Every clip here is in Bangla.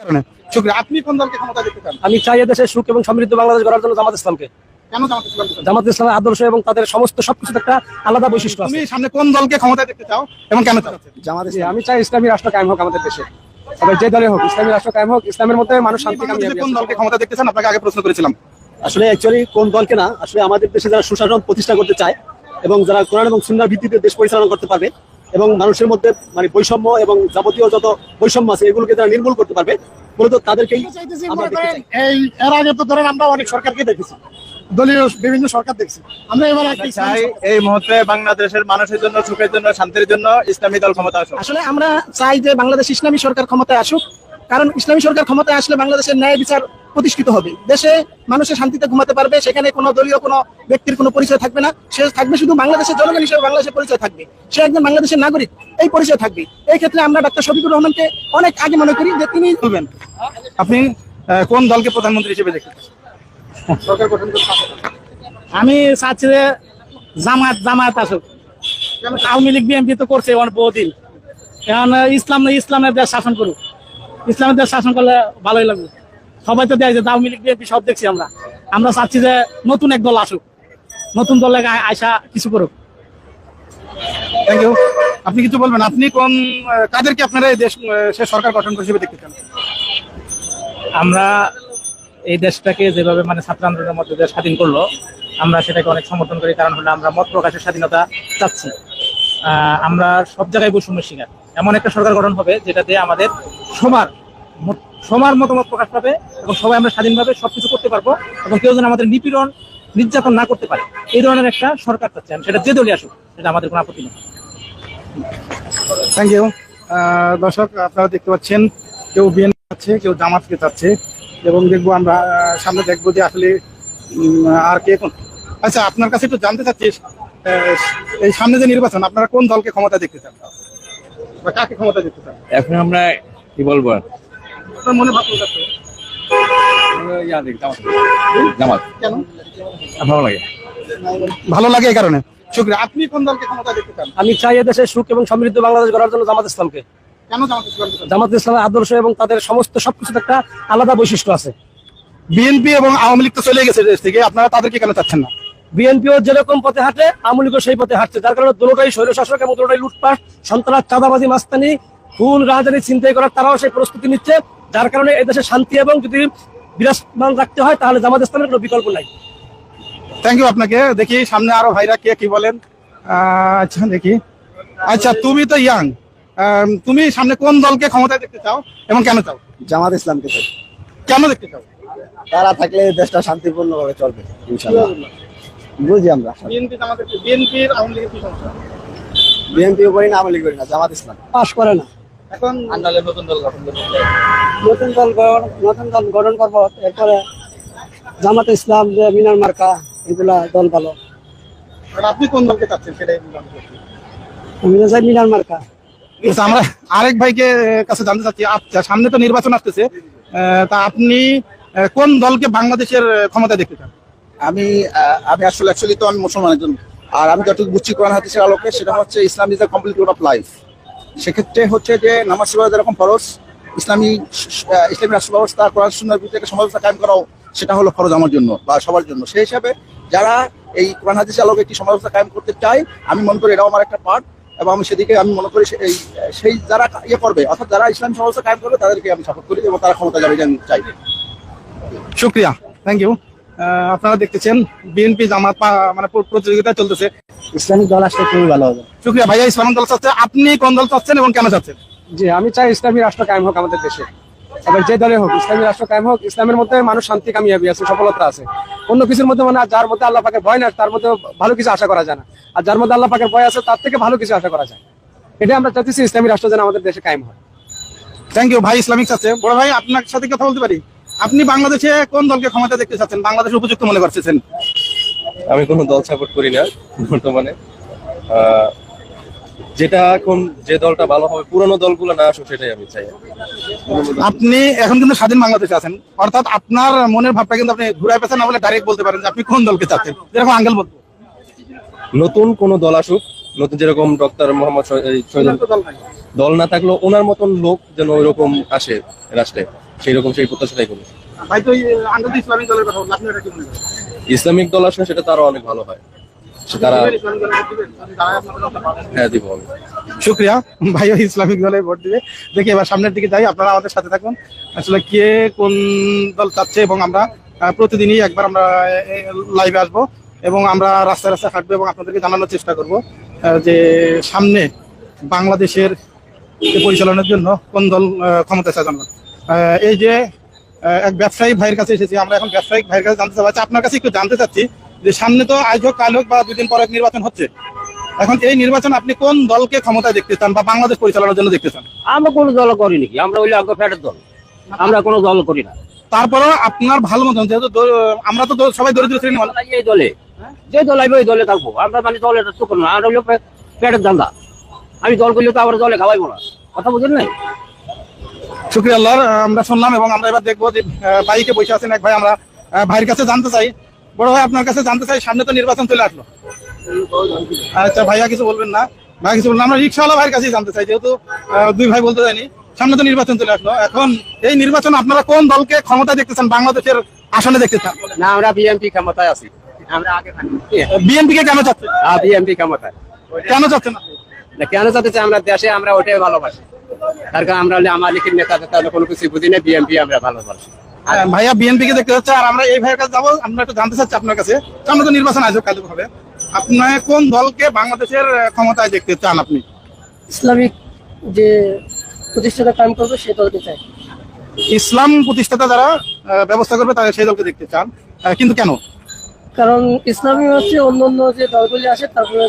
কারণে। শুক্রিয়া আপনি কোন দলকে ক্ষমতা দেখতে চান? আমি চাই দেশের সুখ এবং সমৃদ্ধ বাংলাদেশ গড়ার জন্য জামাত ইসলামকে। কেন জামাত ইসলামের আদর্শ এবং তাদের সমস্ত সবকিছু একটা আলাদা বৈশিষ্ট্য আছে। সামনে কোন দলকে ক্ষমতা দেখতে চাও এবং কেন চাও? জামাত আমি চাই ইসলামী রাষ্ট্র কায়েম হোক আমাদের দেশে। তবে যে দলে হোক ইসলামী রাষ্ট্র কায়েম হোক ইসলামের মধ্যে মানুষ শান্তি কোন দলকে ক্ষমতা দেখতে চান? আপনাকে আগে প্রশ্ন করেছিলাম। আসলে অ্যাকচুয়ালি কোন দলকে না আসলে আমাদের দেশে যারা সুশাসন প্রতিষ্ঠা করতে চায় এবং যারা কোরআন এবং সুন্দর ভিত্তিতে দেশ পরিচালনা করতে পারবে এবং মানুষের মধ্যে মানে বৈষম্য এবং যাবতীয় যত বৈষম্য আছে এগুলোকে যারা নির্মূল করতে পারবে। মূলত তাদেরকেই এই এর আগে তো ধরেন আমরা অনেক সরকারকে দেখেছি। দলীয় বিভিন্ন সরকার দেখছি। আমরা এবার একটা চাই এই মুহূর্তে বাংলাদেশের মানুষের জন্য সুখের জন্য শান্তির জন্য ইসলামী দল ক্ষমতা আসুক। আসলে আমরা চাই যে বাংলাদেশ ইসলামী সরকার ক্ষমতায় আসুক কারণ ইসলামী সরকার ক্ষমতায় আসলে বাংলাদেশের ন্যায় বিচার প্রতিষ্ঠিত হবে। দেশে মানুষের শান্তিতে ঘুমাতে পারবে সেখানে কোনো দলীয় কোনো ব্যক্তির কোনো পরিচয় থাকবে না। সে থাকবে শুধু বাংলাদেশের জনগণ হিসেবে বাংলাদেশের পরিচয় থাকবে। সে একজন বাংলাদেশের নাগরিক এই পরিচয় থাকবে। এই ক্ষেত্রে আমরা ডক্টর শফিকুর রহমানকে অনেক আগে মনে করি যে তিনি বলবেন। আপনি কোন দলকে প্রধানমন্ত্রী হিসেবে দেখতে চান? সরকার গঠন করতে চান? আমি চাচ্ছি যে জামাত জামাত আসুক। আওয়ামী লীগ বিএনপি তো করছে অনেক বহুদিন। এখন ইসলাম ইসলামের দেশ শাসন করুক। ইসলামের দেশ শাসন করলে ভালোই লাগবে। সবাই তো দেখছে আওয়ামী লীগ বিএনপি সব দেখছি আমরা। আমরা চাচ্ছি যে নতুন এক দল আসুক। নতুন দলে আয়সা কিছু করুক। থ্যাংক ইউ আপনি কিছু বলবেন? আপনি কোন কাদেরকে আপনারা এই দেশ সে সরকার গঠন হিসেবে দেখতে চান? আমরা এই দেশটাকে যেভাবে মানে ছাত্র আন্দোলনের মধ্যে যে স্বাধীন করল আমরা সেটাকে অনেক সমর্থন করি। কারণ হলো আমরা মত প্রকাশের স্বাধীনতা চাচ্ছি। আহ, আমরা সব জায়গায় বৈষম্য শিকার। এমন একটা সরকার গঠন হবে যেটাতে আমাদের সবার মত- সবার মতামত প্রকাশ পাবে এবং সবাই আমরা স্বাধীনভাবে সবকিছু করতে পারব এবং কেউ যেন আমাদের নিপীড়ন নির্যাতন না করতে পারে। এই ধরনের একটা সরকার চাচ্ছি আমি সেটা যে দলই আসুক সেটা আমাদের কোনো আপত্তি নেই। থ্যাংক ইউ দর্শক আপনারা দেখতে পাচ্ছেন কেউ বিএনপি চাচ্ছে কেউ জামাতকে চাচ্ছে এবং দেখব আমরা সামনে দেখব যে আসলে আর কে কোন। আচ্ছা আপনার কাছে একটু জানতে চাচ্ছি আহ, এই সামনে যে নির্বাচন আপনারা কোন দলকে ক্ষমতা দেখতে চান? বা কাকে ক্ষমতা দেখতে চান? এখন আমরা কি বলব আর? আপনার মনে ভাব প্রকাশ ইয়া দেখি, জামাত জামাত। কেন? ভালো লাগে? ভালো লাগে এই কারণে। শুক্রিয়া। আপনি কোন দলকে ক্ষমতা দেখতে চান? আমি চাই দেশের সুখ এবং সমৃদ্ধ বাংলাদেশ গড়ার জন্য জামাত ইসলামকে। কেন জামাত জামাত ইসলামের আদর্শ এবং তাদের সমস্ত সবকিছু একটা আলাদা বৈশিষ্ট্য আছে। বিএনপি এবং আওয়ামী লীগ তো চলে গেছে দেশ থেকে আপনারা তাদেরকে কেন চাচ্ছেন না? বিএনপিও যেরকম পথে হাঁটে আওয়ামী লীগও সেই পথে হাঁটছে। যার কারণে দুটোটাই স্বৈর শাসক এবং দুটোটাই লুটপাট সন্ত্রাস চাঁদাবাজি মাস্তানি খুন রাজধানী চিন্তাই করার তারাও সেই প্রস্তুতি নিচ্ছে যার কারণে এদেশে শান্তি এবং যদি বিরাজমান রাখতে হয় তাহলে জামাত ইসলামের কোনো বিকল্প নাই। থ্যাংক ইউ আপনাকে। দেখি সামনে আরও ভাইরা কে কি বলেন। আচ্ছা দেখি। আচ্ছা তুমি তো ইয়াং। তুমি সামনে কোন দলকে ক্ষমতায় দেখতে চাও এবং কেন চাও? জামাত ইসলামকে চাই। কেন দেখতে চাও? তারা থাকলে দেশটা শান্তিপূর্ণ ভাবে চলবে ইনশাল্লাহ বুঝি আমরা। বিএনপি আমাদের বিএনপির আওয়ামী লীগের কি সমস্যা? বিএনপিও করি না আওয়ামী লীগ করি না জামাত ইসলাম। পাশ করে না। এখন নতুন দল গঠন নতুন দল গঠন নতুন দল গঠন করব এরপরে জামাত ইসলাম যে মিনার মার্কা এগুলা দল ভালো। আপনি কোন দলকে চাচ্ছেন? সেটাই আমি চাই মিনার মার্কা। আচ্ছা, আমরা আরেক ভাইকে কাছে জানতে চাচ্ছি। আচ্ছা সামনে তো নির্বাচন আসতেছে। আহ, তা আপনি কোন দলকে বাংলাদেশের আহ, ক্ষমতায় দেখতে চান? আমি আমি আসলে অ্যাকচুয়ালি তো আমি মুসলমান একজন। আর আমি যতটুকু বুঝছি কোরআন হাদিসের আলোকে সেটা হচ্ছে Islam is the complete road of life সেক্ষেত্রে হচ্ছে যে নামাজ সেবা যেরকম ফরজ, ইসলামী ইসলামী রাষ্ট্র ব্যবস্থা, কোরআন সুন্দর একটা সমাজটা কায়েম করাও সেটা হলো ফরজ আমার জন্য বা সবার জন্য। সেই হিসাবে যারা এই কোরআন হাদিসের আলোকে একটি সমাজ ব্যবস্থা কায়েম করতে চায়, আমি মনে করি এটাও আমার একটা পার্ট এবং আমি সেদিকে আমি মনে করি এই, সেই যারা ইয়ে করবে, অর্থাৎ যারা ইসলাম সমাজ ব্যবস্থা কায়েম করবে, তাদেরকে আমি সাপোর্ট করি এবং তারা ক্ষমতা যাবে আমি চাই। শুক্রিয়া থ্যাংক ইউ আপনারা দেখতেছেন, বিএনপি জামাত মানে প্র- প্রতিযোগিতা চলতেছে। ইসলামিক দল আসলে খুবই ভালো হবে। শুক্রিয়া ভাইয়া ইসলাম দল চাচ্ছে আপনি কোন দল চাচ্ছেন এবং কেন চাচ্ছেন? জি আমি চাই ইসলামী রাষ্ট্র কায়েম হোক আমাদের দেশে। এবার যে দলে হোক ইসলামী রাষ্ট্র কায়েম হোক ইসলামের মধ্যে মানুষ শান্তি কামিয়াবি আছে সফলতা আছে। অন্য কিছুর মধ্যে মানে যার মধ্যে আল্লাহ পাকের ভয় না তার মধ্যে ভালো কিছু আশা করা যায় না। আর যার মধ্যে আল্লাহ পাকের ভয় আছে তার থেকে ভালো কিছু আশা করা যায়। এটা আমরা চাচ্ছি ইসলামী রাষ্ট্র যেন আমাদের দেশে কায়েম হয়। থ্যাংক ইউ ভাই ইসলামিক চাচ্ছে। বড় ভাই আপনার সাথে কথা বলতে পারি? আপনি বাংলাদেশে কোন দলকে ক্ষমতা দেখতে চাচ্ছেন? বাংলাদেশ উপযুক্ত মনে করতেছেন? আমি কোনো দল সাপোর্ট করি না বর্তমানে। যেটা এখন যে দলটা ভালো হবে পুরনো দলগুলো না আসুক সেটাই আমি চাই। আপনি এখন কিন্তু স্বাধীন বাংলাদেশে আছেন। অর্থাৎ আপনার মনের ভাবটা কিন্তু আপনি পেছেন না বলে ডাইরেক্ট বলতে পারেন যে আপনি কোন দলকে চাচ্ছেন? যেরকম আঙ্গেল বলতো। নতুন কোন দল আসুক নতুন যেরকম ডক্টর মোহাম্মদ দল না থাকলেও ওনার মতন লোক যেন ওইরকম আসে রাষ্ট্রে সেই রকম সেই প্রত্যাশাটাই করি ভাই তো ইসলামিক দলের কথা আপনি এটা কি মনে করেন ইসলামিক দল আসলে সেটা তো আরও অনেক ভালো হয়। তারা। হ্যাঁ দিব আমি। শুক্রিয়া। ভাইও ইসলামিক দলে ভোট দিবে। দেখি, এবার সামনের দিকে যাই। আপনারা আমাদের সাথে থাকুন। আসলে কে কোন দল চাচ্ছে এবং আমরা প্রতিদিনই একবার আমরা লাইভে আসব এবং আমরা রাস্তায় রাস্তায় হাঁটবো এবং আপনাদেরকে জানানোর চেষ্টা করব যে সামনে বাংলাদেশের পরিচালনার জন্য কোন দল ক্ষমতা সাজানো এই যে এক ব্যবসায়িক ভাইয়ের কাছে এসেছি। আমরা এখন ব্যবসায়িক ভাইয়ের কাছে জানতে চাচ্ছি আপনার কাছে একটু জানতে চাচ্ছি যে সামনে তো আজ হোক কাল হোক বা দুদিন পর এক নির্বাচন হচ্ছে। এখন এই নির্বাচন আপনি কোন দলকে ক্ষমতায় দেখতে চান বা বাংলাদেশ পরিচালনার জন্য দেখতে চান? আমরা কোনো দল করি নাকি? আমরা হইলে আগে ফ্যাটের দল। আমরা কোনো দল করি না। তারপরেও আপনার ভালো মতন যেহেতু আমরা তো সবাই দরিদ্র শ্রেণি। এই দলে যে দল আইবে ওই দলে থাকব। আমরা মানে দলের করব না। আমরা হইল ফ্যাটের দান্দা আমি দল করলে তো আবার দলে খাওয়াইবো না। কথা বুঝেন নাই? শুক্রিয়া আল্লাহর আমরা শুনলাম এবং আমরা এবার দেখব যে বাইকে বসে আছেন এক ভাই আমরা ভাইয়ের কাছে জানতে চাই। বড় ভাই আপনার কাছে জানতে চাই সামনে তো নির্বাচন চলে আসলো। আচ্ছা ভাইয়া কিছু বলবেন না? ভাই কিছু বলবেন আমরা রিক্সাওয়ালা ভাইয়ের কাছেই জানতে চাই যেহেতু দুই ভাই বলতে সামনে তো নির্বাচন চলে আসলো। এখন এই নির্বাচন আপনারা কোন দলকে ক্ষমতা দেখতেছেন বাংলাদেশের আসনে দেখতে চান? না আমরা বিএমপি ক্ষমতায় আছি। আমরা আগে বিএনপি কে কেন চাচ্ছেন বিএমপি ক্ষমতায়। কেন চাচ্ছেন না কেন চাচ্ছে আমরা দেশে আমরা ওটাই ভালোবাসি। তার কারণ আমরা হলে আমার লিখিত নেতা তাহলে কোনো কিছু বুঝি না বিএমপি আমরা ভালোবাসি হ্যাঁ, ভাইয়া বিএনপি কে দেখতে যাচ্ছে আর আমরা এই ভাইয়ের কাছে যাব আমরা একটু জানতে চাচ্ছি আপনার কাছে। সামনে তো নির্বাচন আসবে কাল হবে। আপনার কোন দলকে বাংলাদেশের ক্ষমতায় দেখতে চান আপনি? ইসলামিক যে প্রতিষ্ঠাতা কাম করবে সে দলকে চাই। ইসলাম প্রতিষ্ঠাতা যারা আহ, ব্যবস্থা করবে তারা সেই দলকে দেখতে চান। কিন্তু কেন? কারণ ইসলামী হচ্ছে অন্য অন্য যে দলগুলি আসে তারপরে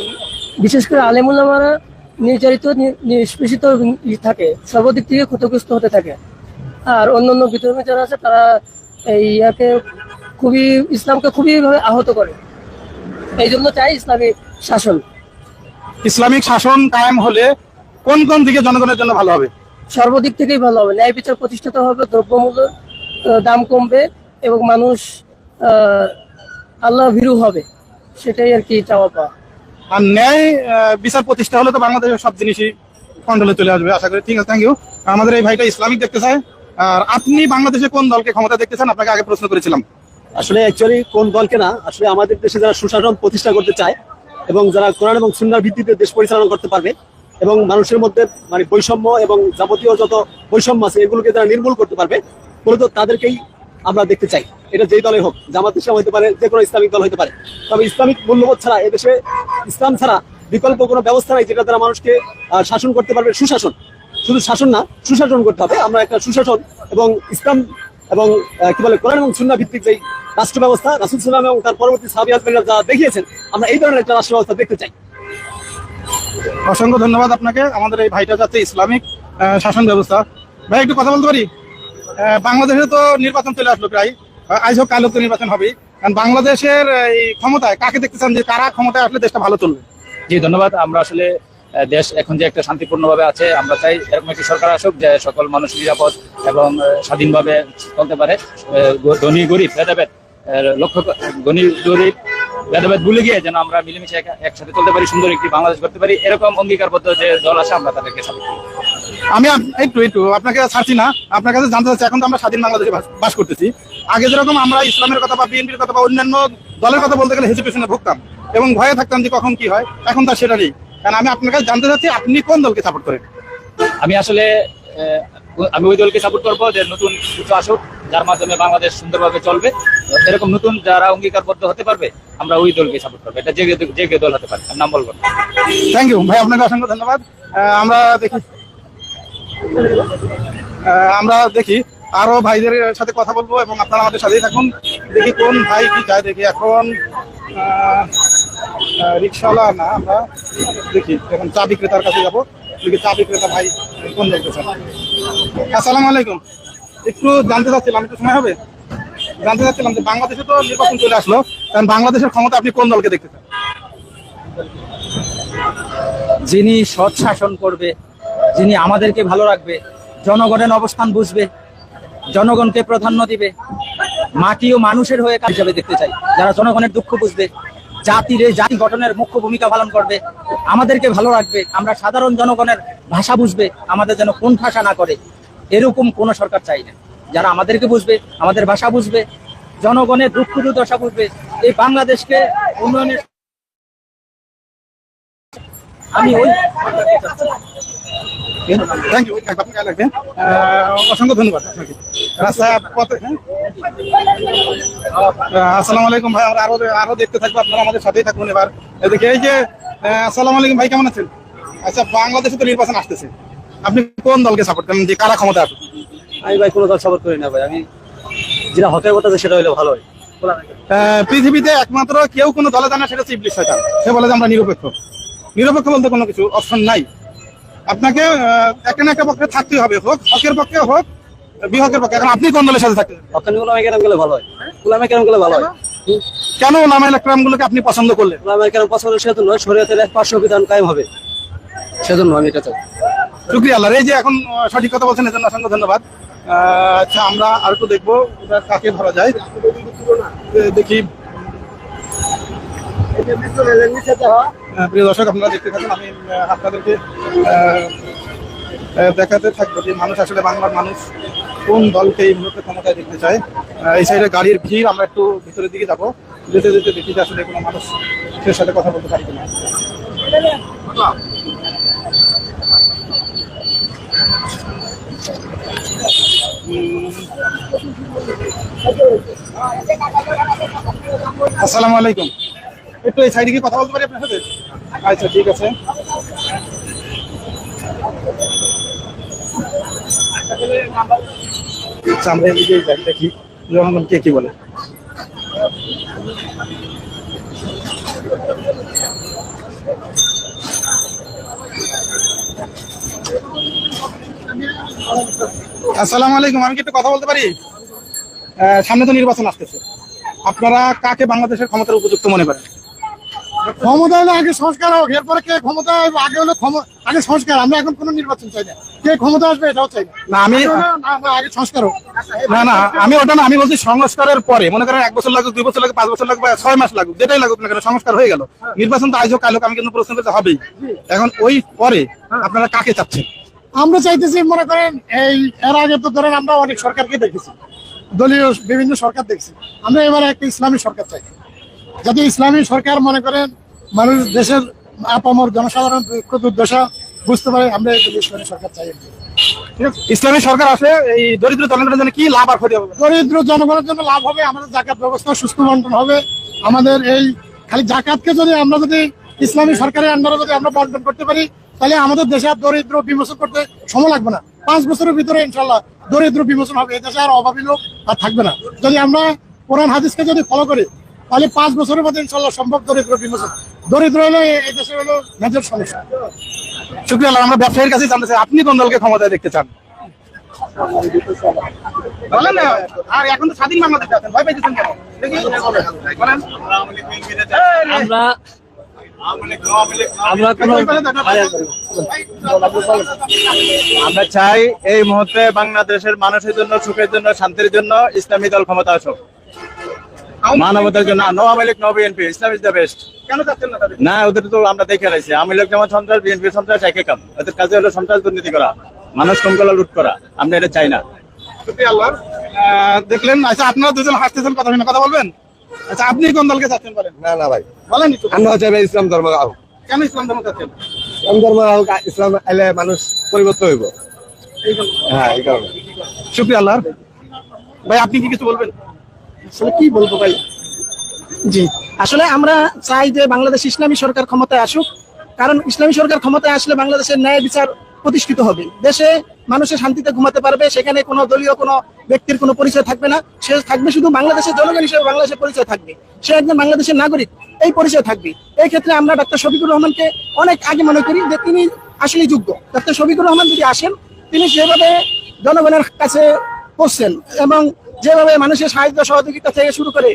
বিশেষ করে আলেমুলামারা নির্যাতিত নিষ্পেষিত থাকে সর্বদিক থেকে ক্ষতিগ্রস্ত হতে থাকে। আর অন্য অন্য বিধর্মী যারা আছে তারা এই ইয়াকে খুবই ইসলামকে খুবই ভাবে আহত করে। এই জন্য চাই ইসলামিক শাসন। ইসলামিক শাসন কায়েম হলে কোন কোন দিকে জনগণের জন্য ভালো হবে? সর্বদিক থেকেই ভালো হবে। ন্যায় বিচার প্রতিষ্ঠিত হবে দ্রব্যমূল্য দাম কমবে এবং মানুষ আল্লাহ ভীরু হবে। সেটাই আর কি চাওয়া পাওয়া। আর ন্যায় বিচার প্রতিষ্ঠা হলে তো বাংলাদেশের সব জিনিসই কন্ট্রোলে চলে আসবে, আশা করি। ঠিক আছে থ্যাংক ইউ আমাদের এই ভাইটা ইসলামিক দেখতে চায়। আর আপনি বাংলাদেশে কোন দলকে ক্ষমতা দেখতে চান? আপনাকে আগে প্রশ্ন করেছিলাম। আসলে অ্যাকচুয়ালি কোন দলকে না, আসলে আমাদের দেশে যারা সুশাসন প্রতিষ্ঠা করতে চায় এবং যারা কোরআন এবং সুন্নার ভিত্তিতে দেশ পরিচালনা করতে পারবে এবং মানুষের মধ্যে মানে বৈষম্য এবং যাবতীয় যত বৈষম্য আছে, এগুলোকে যারা নির্মূল করতে পারবে, মূলত তাদেরকেই আমরা দেখতে চাই। এটা যেই দলে হোক, জামাত ইসলাম হতে পারে, যে কোনো ইসলামিক দল হতে পারে। তবে ইসলামিক মূল্যবোধ ছাড়া, এদেশে ইসলাম ছাড়া বিকল্প কোনো ব্যবস্থা নাই যেটা দ্বারা মানুষকে শাসন করতে পারবে, সুশাসন। শুধু শাসন না, সুশাসন করতে হবে। আমরা একটা সুশাসন এবং ইসলাম এবং কি বলে, কোরআন এবং সুন্না ভিত্তিক যেই রাষ্ট্র ব্যবস্থা, রাসুল সাল্লাম এবং তার পরবর্তী সাহাবি হাজবেন্ডরা যা দেখিয়েছেন, আমরা এই ধরনের একটা রাষ্ট্র ব্যবস্থা দেখতে চাই। অসংখ্য ধন্যবাদ আপনাকে। আমাদের এই ভাইটা যাচ্ছে ইসলামিক শাসন ব্যবস্থা। ভাই, একটু কথা বলতে পারি? বাংলাদেশে তো নির্বাচন চলে আসলো প্রায়। আজ হোক, কাল হোক নির্বাচন হবে কারণ বাংলাদেশের এই ক্ষমতায় কাকে দেখতে চান যে কারা ক্ষমতায় আসলে দেশটা ভালো চলবে? জি, ধন্যবাদ। আমরা আসলে দেশ এখন যে একটা শান্তিপূর্ণভাবে আছে, আমরা চাই এরকম একটি সরকার আসুক যে সকল মানুষ নিরাপদ এবং স্বাধীনভাবে চলতে পারে। ধনী, গরিব, ভেদাভেদ লক্ষ্য ধনী, গরিব, ভেদাভেদ ভুলে গিয়ে যেন আমরা মিলেমিশে একসাথে চলতে পারি, সুন্দর একটি বাংলাদেশ করতে পারি, এরকম অঙ্গীকারবদ্ধ যে দল আছে, আমরা তাদেরকে সাপোর্ট করি। আমি একটু একটু আপনাকে ছাড়ছি না। আপনার কাছে জানতে চাচ্ছি এখন তো আমরা স্বাধীন বাংলাদেশে বাস- করতেছি। আগে যেরকম আমরা ইসলামের কথা বা বিএনপির কথা বা অন্যান্য দলের কথা বলতে গেলে হেজিটেশনে ভুগতাম এবং ভয়ে থাকতাম যে কখন কি হয় এখন তার সেটা নেই। কারণ আমি আপনার কাছে জানতে চাচ্ছি আপনি কোন দলকে সাপোর্ট করেন? আমি আসলে আমি ওই দলকে সাপোর্ট করব যে নতুন কিছু আসুক যার মাধ্যমে বাংলাদেশ সুন্দরভাবে চলবে। এরকম নতুন যারা অঙ্গীকারবদ্ধ হতে পারবে আমরা ওই দলকে সাপোর্ট করব। এটা যে যে দল হতে পারে নাম বলব থ্যাংক ইউ ভাই আপনাকে অসংখ্য ধন্যবাদ। আমরা দেখি আমরা দেখি, আরও ভাইদের সাথে কথা বলব এবং আপনারা আমাদের সাথেই থাকুন। দেখি কোন ভাই কি চায়, দেখি এখন রিক্সাওয়ালা না, আমরা দেখি এখন চা বিক্রেতার কাছে যাব। দেখি চা বিক্রেতা ভাই কোন দেখতেছেন আসসালামু আলাইকুম। একটু জানতে চাচ্ছিলাম, একটু সময় হবে? জানতে চাচ্ছিলাম যে বাংলাদেশে তো নির্বাচন চলে আসলো, কারণ বাংলাদেশের ক্ষমতা আপনি কোন দলকে দেখতে চান? যিনি সৎ শাসন করবে যিনি আমাদেরকে ভালো রাখবে, জনগণের অবস্থান বুঝবে, জনগণকে প্রাধান্য দিবে, মাটি ও মানুষের হয়ে কাজ হিসাবে দেখতে চাই, যারা জনগণের দুঃখ বুঝবে জাতির এই জাতি গঠনের মুখ্য ভূমিকা পালন করবে, আমাদেরকে ভালো রাখবে, আমরা সাধারণ জনগণের ভাষা বুঝবে, আমাদের যেন কোন ভাষা না করে, এরকম কোন সরকার চাই না। যারা আমাদেরকে বুঝবে, আমাদের ভাষা বুঝবে, জনগণের দুঃখ দুর্দশা বুঝবে, এই বাংলাদেশকে উন্নয়নের আমি ওই থ্যাংক ইউ আপনি গায়ে অসংখ্য ধন্যবাদ আপনাকে। রাস্তায় পথে হ্যাঁ? আসসালামু আলাইকুম ভাই। আমরা আরও আরও দেখতে থাকব। আপনারা আমাদের সাথেই থাকবেন এবার। এদিকে এই যে আসসালামু আলাইকুম ভাই কেমন আছেন? আচ্ছা বাংলাদেশে তো নির্বাচন আসতেছে। আপনি কোন দলকে সাপোর্ট করেন? যে কারা ক্ষমতা আসবে আমি ভাই কোনো দল সাপোর্ট করি না ভাই। আমি যেটা হকের কথা সেটা হলে ভালো হয়। পৃথিবীতে একমাত্র কেউ কোনো দলে জানা সেটা হচ্ছে ইবলিশ শয়তান। সে বলে যে আমরা নিরপেক্ষ। নিরপেক্ষ বলতে কোনো কিছু অপশন নাই। আপনাকে আহ, একটা না একটা পক্ষে থাকতেই হবে হোক হকের পক্ষে হোক বিহকের পক্ষে। এখন আপনি কোন দলের সাথে থাকেন হকানি গোলামে কেরাম গেলে ভালো হয়। গোলামে কেরাম গেলে ভালো হয়। কেন নামা ইলেকট্রাম গুলোকে আপনি পছন্দ করলেন? গোলামে কেরাম পছন্দ সেজন্য শরীয়তের এক পার্শ্ব বিধান কায়েম হবে। সেজন্য আমি এটা চাই। শুক্রিয়া আল্লাহ। এই যে এখন সঠিক কথা বলছেন এজন্য অসংখ্য ধন্যবাদ। আচ্ছা আমরা আর একটু দেখব এটা কাকে ধরা যায়। দেখি। এ, দেখি আহ, প্রিয় দর্শক, আপনারা দেখতে থাকুন, আমি আপনাদেরকে দেখাতে থাকব যে মানুষ আসলে বাংলার মানুষ কোন দলকে এই মুহূর্তে ক্ষমতায় দেখতে চায়। এই সাইডে গাড়ির ভিড়, আমরা একটু ভিতরের দিকে যাব। যেতে যেতে দেখি যে আসলে কোনো মানুষ সে সাথে কথা বলতে পারি কিনা। আসসালামু আলাইকুম। একটু এই সাইডে কি কথা বলতে পারি আপনার সাথে? আচ্ছা ঠিক আছে। আচ্ছা, দেখি। জনগণ কে বলে? আসসালামু আলাইকুম আমি কি একটু কথা বলতে পারি? সামনে তো নির্বাচন আসতেছে। আপনারা কাকে বাংলাদেশের ক্ষমতার উপযুক্ত মনে করেন? ক্ষমতা হলে আগে সংস্কার হোক এরপরে কে ক্ষমতা আসবে, আগে হলো আগে সংস্কার আমরা এখন কোনো নির্বাচন চাই না। কে ক্ষমতা আসবে এটাও চাই না। আমি আগে সংস্কার হোক। না না আমি ওটা না আমি বলছি সংস্কারের পরে মনে করেন এক বছর লাগুক দুই বছর লাগুক পাঁচ বছর লাগুক বা ছয় মাস লাগুক যেটাই লাগুক না কেন সংস্কার হয়ে গেল। নির্বাচন তো আজ হোক কাল হোক আমি কিন্তু প্রশ্ন করতে হবেই। এখন ওই পরে আপনারা কাকে চাচ্ছেন? আমরা চাইতেছি মনে করেন এই এর আগে তো ধরেন আমরা অনেক সরকারকে দেখেছি। দলীয় বিভিন্ন সরকার দেখছি। আমরা এবার একটা ইসলামী সরকার চাই। যাতে ইসলামী সরকার মনে করেন মানুষ দেশের আপামর জনসাধারণ দুর্দশা বুঝতে পারে আমরা ইসলামী সরকার চাই। ইসলামী সরকার আসলে এই দরিদ্র জনগণের জন্য কি লাভ আর ক্ষতি হবে? দরিদ্র জনগণের জন্য লাভ হবে আমাদের জাকাত ব্যবস্থা সুস্থ বন্টন হবে। আমাদের এই খালি জাকাতকে যদি আমরা যদি ইসলামী সরকারের আন্ডারে যদি আমরা বন্টন করতে পারি তাহলে আমাদের দেশে আর দরিদ্র বিমোচন করতে সময় লাগবে না। পাঁচ বছরের ভিতরে ইনশাল্লাহ দরিদ্র বিমোচন হবে এই দেশে আর অভাবী লোক আর থাকবে না। যদি আমরা কোরআন হাদিসকে যদি ফলো করি তাহলে পাঁচ বছরের মধ্যে ইনশাল্লাহ সম্ভব দরিদ্র বিমোচন দরিদ্র হলে এই দেশে হলো মেজর সমস্যা। শুক্রিয়া আমরা ব্যবসায়ীর কাছে জানতে চাই আপনি কোন দলকে ক্ষমতায় দেখতে চান? বলেন না আর এখন তো স্বাধীন বাংলাদেশ আছেন ভয় পাইতেছেন কেন? আমরা আমরা আমরা চাই এই মুহূর্তে বাংলাদেশের মানুষের জন্য সুখের জন্য শান্তির জন্য ইসলামী দল ক্ষমতা আসুক। মানবতার জন্য no Awami League no BNP Islam is the best. কেন চাচ্ছেন না না ওদের তো আমরা দেখে রাখছি। আওয়ামী লীগ যেমন সন্ত্রাস বিএনপি সন্ত্রাস একই কাম। ওদের কাজে হলো সন্ত্রাস দুর্নীতি করা। মানুষ কমকলা লুট করা। আমরা এটা চাই না। দেখলেন আচ্ছা আপনারা দুজন হাসতেছেন কথা শুনে কথা বলবেন? আচ্ছা আপনি কোন দলকে চাচ্ছেন বলেন? না না ভাই। বলেন। আমরা চাইবে ইসলাম ধর্ম হোক কেন ইসলাম ধর্ম চাচ্ছেন? ইসলাম ধর্ম হোক ইসলাম এলে মানুষ পরিবর্তন হইব। হ্যাঁ এই কারণে। শুক্রিয়া আল্লাহ ভাই আপনি কি কিছু বলবেন? আসলে কি বলব ভাই? জি। আসলে আমরা চাই যে বাংলাদেশ ইসলামী সরকার ক্ষমতায় আসুক, কারণ ইসলামী সরকার ক্ষমতায় আসলে বাংলাদেশের ন্যায় বিচার প্রতিষ্ঠিত হবে। দেশে মানুষের শান্তিতে ঘুমাতে পারবে, সেখানে কোনো দলীয়, কোনো ব্যক্তির কোনো পরিচয় থাকবে না। সে থাকবে শুধু বাংলাদেশের জনগণ হিসেবে বাংলাদেশের পরিচয় থাকবে। সে একজন বাংলাদেশের নাগরিক, এই পরিচয় থাকবে। এই ক্ষেত্রে আমরা ডাক্তার শফিকুর রহমানকে অনেক আগে মনে করি যে তিনি আসলেই যোগ্য। ডাক্তার শফিকুর রহমান যদি আসেন, তিনি সেভাবে জনগণের কাছে করছেন এবং যেভাবে মানুষের সাহায্য সহযোগিতা থেকে শুরু করে